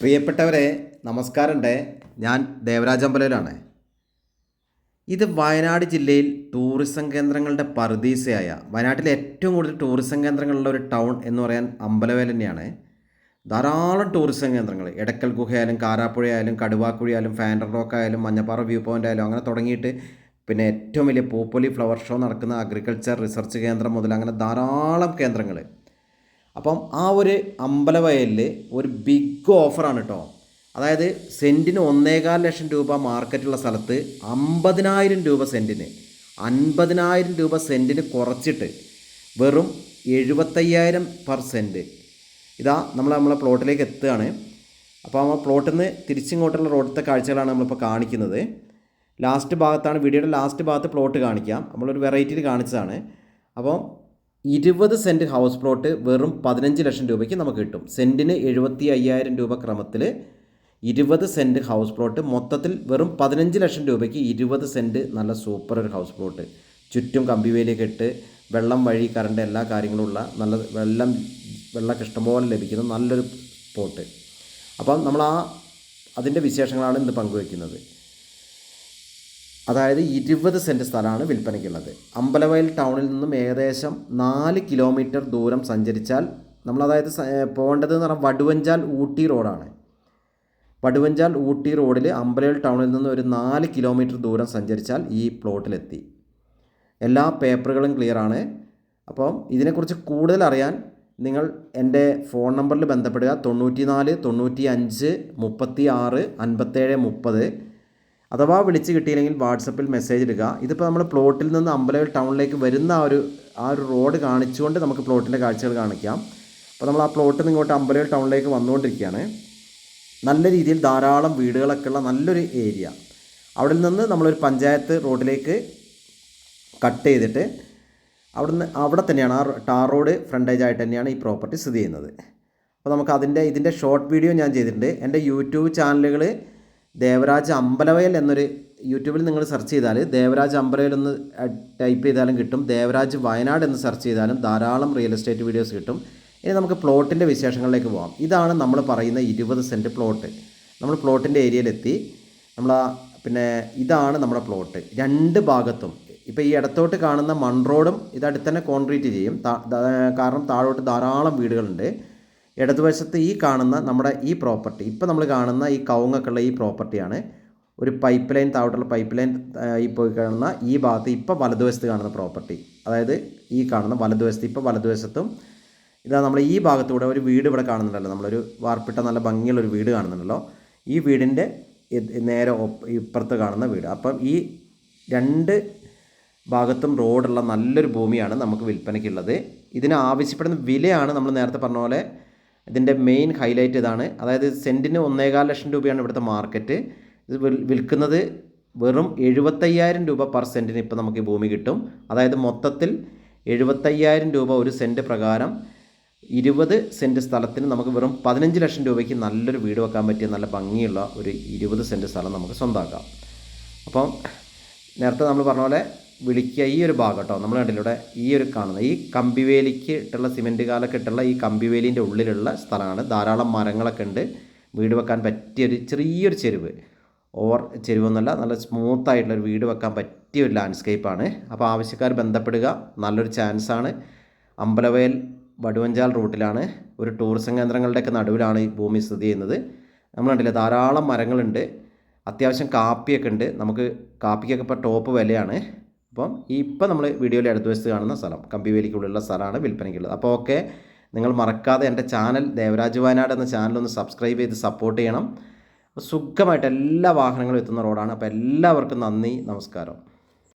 പ്രിയപ്പെട്ടവരെ നമസ്കാരമുണ്ട്. ഞാൻ ദേവരാജമ്പലയിലാണ് ഇത് വയനാട് ജില്ലയിൽ ടൂറിസം കേന്ദ്രങ്ങളുടെ പറുദീസയായ വയനാട്ടിലെ ഏറ്റവും കൂടുതൽ ടൂറിസം കേന്ദ്രങ്ങളുള്ള ഒരു ടൗൺ എന്ന് പറയാൻ അമ്പലവേൽ തന്നെയാണ്. ധാരാളം ടൂറിസം കേന്ദ്രങ്ങൾ എടക്കൽ ഗുഹയായാലും കാരാപ്പുഴയായാലും കടുവാക്കുഴിയായാലും ഫാൻഡർ റോക്ക് ആയാലും മഞ്ഞപ്പാറ വ്യൂ പോയിന്റ് ആയാലും അങ്ങനെ തുടങ്ങിയിട്ട് പിന്നെ ഏറ്റവും വലിയ പൂപ്പൊലി ഫ്ലവർ ഷോ നടക്കുന്ന അഗ്രികൾച്ചർ റിസർച്ച് കേന്ദ്രം മുതൽ അങ്ങനെ ധാരാളം കേന്ദ്രങ്ങൾ അപ്പം ആ ഒരു അമ്പലവയലിൽ ഒരു ബിഗ് ഓഫറാണ് കേട്ടോ അതായത് സെന്റിന് ഒന്നേകാൽ ലക്ഷം രൂപ മാർക്കറ്റുള്ള സ്ഥലത്ത് അമ്പതിനായിരം രൂപ സെന്റിന് അൻപതിനായിരം രൂപ സെന്റിന് കുറച്ചിട്ട് വെറും എഴുപത്തയ്യായിരം പെർ സെന്റ് ഇതാ നമ്മൾ നമ്മളെ പ്ലോട്ടിലേക്ക് എത്തുകയാണ്. അപ്പോൾ ആ പ്ലോട്ടിൽ നിന്ന് തിരിച്ചിങ്ങോട്ടുള്ള റോഡത്തെ കാഴ്ചകളാണ് നമ്മളിപ്പോൾ കാണിക്കുന്നത്. ലാസ്റ്റ് ഭാഗത്താണ് വീഡിയോയുടെ ലാസ്റ്റ് ഭാഗത്ത് പ്ലോട്ട് കാണിക്കാം. നമ്മളൊരു വെറൈറ്റിയിൽ കാണിച്ചതാണ്. അപ്പോൾ ഇരുപത് സെന്റ് ഹൗസ് പ്ലോട്ട് വെറും പതിനഞ്ച് ലക്ഷം രൂപയ്ക്ക് നമുക്ക് കിട്ടും. സെന്റിന് എഴുപത്തി അയ്യായിരം രൂപ ക്രമത്തിൽ ഇരുപത് സെന്റ് ഹൗസ് പ്ലോട്ട് മൊത്തത്തിൽ വെറും പതിനഞ്ച് ലക്ഷം രൂപയ്ക്ക് ഇരുപത് സെന്റ് നല്ല സൂപ്പർ ഒരു ഹൗസ് പ്ലോട്ട് ചുറ്റും കമ്പിവേലി ഇട്ട് വെള്ളം വഴി കറണ്ട് എല്ലാ കാര്യങ്ങളും ഉള്ള നല്ല വെള്ളം വെള്ളമൊക്കെ ഇഷ്ടംപോലെ ലഭിക്കുന്ന നല്ലൊരു പ്ലോട്ട് അപ്പം നമ്മൾ ആ അതിന്റെ വിശേഷങ്ങളാണ് ഇന്ന് പങ്കുവയ്ക്കുന്നത് അതായത് ഇരുപത് സെന്റ് സ്ഥലമാണ് വിൽപ്പനയ്ക്കുള്ളത്. അമ്പലവയൽ ടൗണിൽ നിന്നും ഏകദേശം നാല് കിലോമീറ്റർ ദൂരം സഞ്ചരിച്ചാൽ നമ്മൾ അതായത് പോകേണ്ടത് എന്ന് പറഞ്ഞാൽ വടുവഞ്ചാൽ ഊട്ടി റോഡാണ്. വടുവഞ്ചാൽ ഊട്ടി റോഡിൽ അമ്പലവയൽ ടൗണിൽ നിന്ന് ഒരു നാല് കിലോമീറ്റർ ദൂരം സഞ്ചരിച്ചാൽ ഈ പ്ലോട്ടിലെത്തി. എല്ലാ പേപ്പറുകളും ക്ലിയറാണ് അപ്പം ഇതിനെക്കുറിച്ച് കൂടുതൽ അറിയാൻ നിങ്ങൾ എന്റെ ഫോൺ നമ്പറിൽ ബന്ധപ്പെടുക. തൊണ്ണൂറ്റി നാല് തൊണ്ണൂറ്റി അഞ്ച് മുപ്പത്തി ആറ് അൻപത്തേഴ് മുപ്പത്. അഥവാ വിളിച്ച് കിട്ടിയില്ലെങ്കിൽ വാട്സപ്പിൽ മെസ്സേജ് ഇടുക. ഇതിപ്പോൾ നമ്മൾ പ്ലോട്ടിൽ നിന്ന് അമ്പലവിൽ ടൗണിലേക്ക് വരുന്ന ആ ഒരു ആ ഒരു റോഡ് കാണിച്ചുകൊണ്ട് നമുക്ക് പ്ലോട്ടിന്റെ കാഴ്ചകൾ കാണിക്കാം. അപ്പോൾ നമ്മൾ ആ പ്ലോട്ടിൽ നിന്ന് ഇങ്ങോട്ട് അമ്പലവിൽ ടൗണിലേക്ക് വന്നുകൊണ്ടിരിക്കുകയാണ്. നല്ല രീതിയിൽ ധാരാളം വീടുകളൊക്കെ ഉള്ള നല്ലൊരു ഏരിയ അവിടെ നിന്ന് നമ്മളൊരു പഞ്ചായത്ത് റോഡിലേക്ക് കട്ട് ചെയ്തിട്ട് അവിടുന്ന് അവിടെ തന്നെയാണ് ആ ടാർ റോഡ് ഫ്രണ്ടേജ് ആയിട്ട് തന്നെയാണ് ഈ പ്രോപ്പർട്ടി സ്ഥിതി ചെയ്യുന്നത്. അപ്പോൾ നമുക്ക് അതിന്റെ ഇതിന്റെ ഷോർട്ട് വീഡിയോ ഞാൻ ചെയ്തിട്ടുണ്ട്. എന്റെ യൂട്യൂബ് ചാനലുകൾ ദേവരാജ് അമ്പലവയൽ എന്നൊരു യൂട്യൂബിൽ നിങ്ങൾ സെർച്ച് ചെയ്താൽ ദേവരാജ് അമ്പലവയൽ എന്ന് ടൈപ്പ് ചെയ്താലും കിട്ടും. ദേവരാജ് വയനാട് എന്ന് സെർച്ച് ചെയ്താലും ധാരാളം റിയൽ എസ്റ്റേറ്റ് വീഡിയോസ് കിട്ടും. ഇനി നമുക്ക് പ്ലോട്ടിന്റെ വിശേഷങ്ങളിലേക്ക് പോകാം ഇതാണ് നമ്മൾ പറയുന്ന ഇരുപത് സെന്റ് പ്ലോട്ട്. നമ്മൾ പ്ലോട്ടിന്റെ ഏരിയയിലെത്തി. നമ്മൾ പിന്നെ ഇതാണ് നമ്മുടെ പ്ലോട്ട്. രണ്ട് ഭാഗത്തും. ഇപ്പോൾ ഈ ഇടത്തോട്ട് കാണുന്ന മൺറോഡും ഇതടുത്ത് തന്നെ കോൺക്രീറ്റ് ചെയ്യും. കാരണം താഴോട്ട് ധാരാളം വീടുകളുണ്ട്. ഇടതുവശത്ത് ഈ കാണുന്ന നമ്മുടെ ഈ പ്രോപ്പർട്ടി ഇപ്പോൾ നമ്മൾ കാണുന്ന ഈ കവുങ്ങൊക്കെ ഉള്ള ഈ പ്രോപ്പർട്ടിയാണ് ഒരു പൈപ്പ് ലൈൻ താഴോട്ടുള്ള പൈപ്പ് ലൈൻ ഈ പോയി കാണുന്ന ഈ ഭാഗത്ത് ഇപ്പോൾ വലതുവശത്ത് കാണുന്ന പ്രോപ്പർട്ടി അതായത് ഈ കാണുന്ന വലതുവശത്ത് ഇപ്പോൾ വലതുവശത്തും ഇതാ നമ്മൾ ഈ ഭാഗത്തൂടെ ഒരു വീട് ഇവിടെ കാണുന്നുണ്ടല്ലോ. നമ്മളൊരു വാർപ്പിട്ട നല്ല ഭംഗിയുള്ള ഒരു വീട് കാണുന്നുണ്ടല്ലോ. ഈ വീടിന്റെ നേരെ ഇപ്പുറത്ത് കാണുന്ന വീട്. അപ്പം ഈ രണ്ട് ഭാഗത്തും റോഡുള്ള നല്ലൊരു ഭൂമിയാണ് നമുക്ക് വിൽപ്പനയ്ക്കുള്ളത്. ഇതിന് ആവശ്യപ്പെടുന്ന വിലയാണ് നമ്മൾ നേരത്തെ പറഞ്ഞ പോലെ ഇതിന്റെ മെയിൻ ഹൈലൈറ്റ് ഇതാണ്. അതായത് സെന്റിന് ഒന്നേകാൽ ലക്ഷം രൂപയാണ് ഇവിടുത്തെ മാർക്കറ്റ് ഇത് വിൽ- വിൽക്കുന്നത് വെറും എഴുപത്തയ്യായിരം രൂപ പെർ സെന്റിന് ഇപ്പോൾ നമുക്ക് ഈ ഭൂമി കിട്ടും. അതായത് മൊത്തത്തിൽ എഴുപത്തയ്യായിരം രൂപ ഒരു സെന്റ് പ്രകാരം ഇരുപത് സെന്റ് സ്ഥലത്തിന് നമുക്ക് വെറും പതിനഞ്ച് ലക്ഷം രൂപയ്ക്ക് നല്ലൊരു വീട് വെക്കാൻ പറ്റിയ നല്ല ഭംഗിയുള്ള ഒരു ഇരുപത് സെന്റ് സ്ഥലം നമുക്ക് സ്വന്തമാക്കാം അപ്പം നേരത്തെ നമ്മൾ പറഞ്ഞ പോലെ വിളിക്കുക ഈ ഒരു ഭാഗം കേട്ടോ നമ്മൾ കണ്ടില്ല ഇവിടെ ഈ ഒരു കാണുന്ന ഈ കമ്പിവേലിക്ക് ഇട്ടുള്ള സിമെന്റ് കാലൊക്കെ ഇട്ടുള്ള ഈ കമ്പിവേലിന്റെ ഉള്ളിലുള്ള സ്ഥലമാണ്. ധാരാളം മരങ്ങളൊക്കെ ഉണ്ട്. വീട് വെക്കാൻ പറ്റിയൊരു ചെറിയൊരു ചെരുവ്. ഓവർ ചെരുവൊന്നുമല്ല നല്ല സ്മൂത്ത് ആയിട്ടുള്ള ഒരു വീട് വെക്കാൻ പറ്റിയ ഒരു ലാൻഡ്സ്കേപ്പാണ് അപ്പോൾ ആവശ്യക്കാർ ബന്ധപ്പെടുക നല്ലൊരു ചാൻസാണ് അമ്പലവയൽ വടുവഞ്ചാൽ റൂട്ടിലാണ്. ഒരു ടൂറിസം കേന്ദ്രങ്ങളുടെയൊക്കെ നടുവിലാണ് ഈ ഭൂമി സ്ഥിതി ചെയ്യുന്നത്. നമ്മൾ കണ്ടില്ലേ ധാരാളം മരങ്ങളുണ്ട്. അത്യാവശ്യം കാപ്പിയൊക്കെ ഉണ്ട്. നമുക്ക് കാപ്പിക്കൊക്കെ ഇപ്പോൾ ടോപ്പ് വിലയാണ്. അപ്പം ഈ ഇപ്പം നമ്മൾ വീഡിയോയിൽ അടുത്ത വശത്ത് കാണുന്ന സ്ഥലം. കമ്പിവേലിക്കുള്ളിലുള്ള സ്ഥലമാണ് വിൽപ്പനയ്ക്കുള്ളത്. അപ്പോൾ ഓക്കെ നിങ്ങൾ മറക്കാതെ എന്റെ ചാനൽ ദേവരാജ് വയനാട് എന്ന ചാനലൊന്ന് സബ്സ്ക്രൈബ് ചെയ്ത് സപ്പോർട്ട് ചെയ്യണം. സുഖമായിട്ട് എല്ലാ വാഹനങ്ങളും എത്തുന്ന റോഡാണ്. അപ്പോൾ എല്ലാവർക്കും നന്ദി നമസ്കാരം.